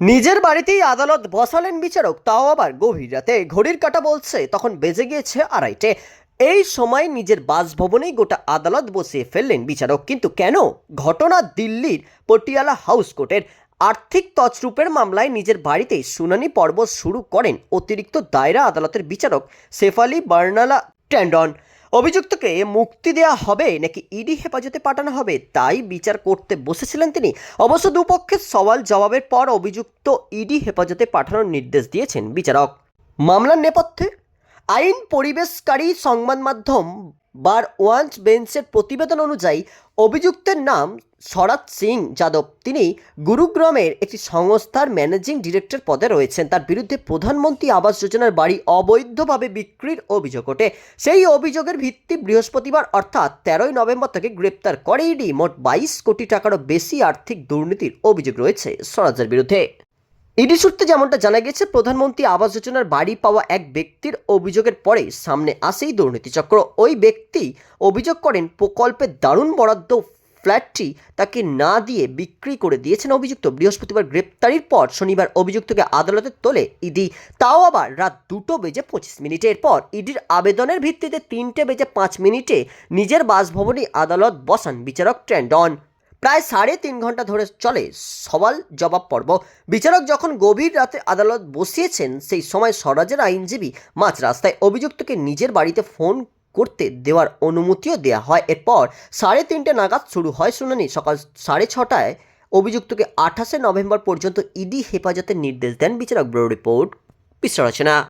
নিজের বাড়িতেই আদালত বসালেন বিচারক, তাও আবার গভীর রাতে। ঘড়ির কাঁটা বলছে, তখন বেজে গিয়েছে আড়াইটে। এই সময় নিজের বাসভবনেই গোটা আদালত বসিয়ে ফেললেন বিচারক। কিন্তু কেন? ঘটনা দিল্লির পটিয়ালা হাউস কোর্টের আর্থিক তছরূপের মামলায় নিজের বাড়িতেই শুনানি পর্ব শুরু করেন অতিরিক্ত দায়রা আদালতের বিচারক শেফালি বার্নালা ট্যান্ডন। অভিযুক্তকে মুক্তি দেওয়া হবে নাকি ইডি হেফাজতে পাঠানো হবে, তাই বিচার করতে বসেছিলেন তিনি। অবশ্য দুপক্ষের সওয়াল জবাবের পর অভিযুক্ত ইডি হেফাজতে পাঠানোর নির্দেশ দিয়েছেন বিচারক। মামলার নেপথ্যে আইন পরিবেশকারী সংবাদ মাধ্যম বার ওয়ান্স বেঞ্চের প্রতিবেদন অনুযায়ী অভিযুক্তের নাম শরৎ সিং যাদব। তিনি গুরুগ্রামের একটি সংস্থার ম্যানেজিং ডিরেক্টর পদে রয়েছেন। তার বিরুদ্ধে প্রধানমন্ত্রী আবাস যোজনার বাড়ি অবৈধভাবে বিক্রির অভিযোগ ওঠে। সেই অভিযোগের ভিত্তি বৃহস্পতিবার, অর্থাৎ তেরোই নভেম্বর থেকে গ্রেপ্তার করে ইডি। মোট বাইশ কোটি টাকারও বেশি আর্থিক দুর্নীতির অভিযোগ রয়েছে স্বরাজের বিরুদ্ধে। ইডি সূত্রে যেমনটা জানা গেছে, প্রধানমন্ত্রী আবাস যোজনার বাড়ি পাওয়া এক ব্যক্তির অভিযোগের পরে সামনে আসেই দুর্নীতিচক্র। ওই ব্যক্তি অভিযোগ করেন প্রকল্পের দারুণ বরাদ্দ ফ্ল্যাটটি তাকে না দিয়ে বিক্রি করে দিয়েছেন অভিযুক্ত। বৃহস্পতিবার গ্রেপ্তারির পর শনিবার অভিযুক্তকে আদালতে তোলে ইডি। তাও আবার রাত দুটো বেজে পঁচিশ মিনিটের পর ইডির আবেদনের ভিত্তিতে তিনটে বেজে পাঁচ মিনিটে নিজের বাসভবনে আদালত বসান বিচারক ট্রেন্ডন প্রায় সাড়ে তিন ঘণ্টা ধরে চলে সওয়াল জবাব পর্ব। বিচারক যখন গভীর রাতে আদালত বসিয়েছেন, সেই সময় স্বরাজের আইনজীবী মাঝ রাস্তায় অভিযুক্তকে নিজের বাড়িতে ফোন করতে দেওয়ার অনুমতিও দেওয়া হয়। এরপর সাড়ে তিনটে নাগাদ শুরু হয় শুনানি। সকাল সাড়ে ছটায় অভিযুক্তকে আঠাশে নভেম্বর পর্যন্ত ইডি হেফাজতের নির্দেশ দেন বিচারক ব্যুরো রিপোর্ট বিশ্লেষণা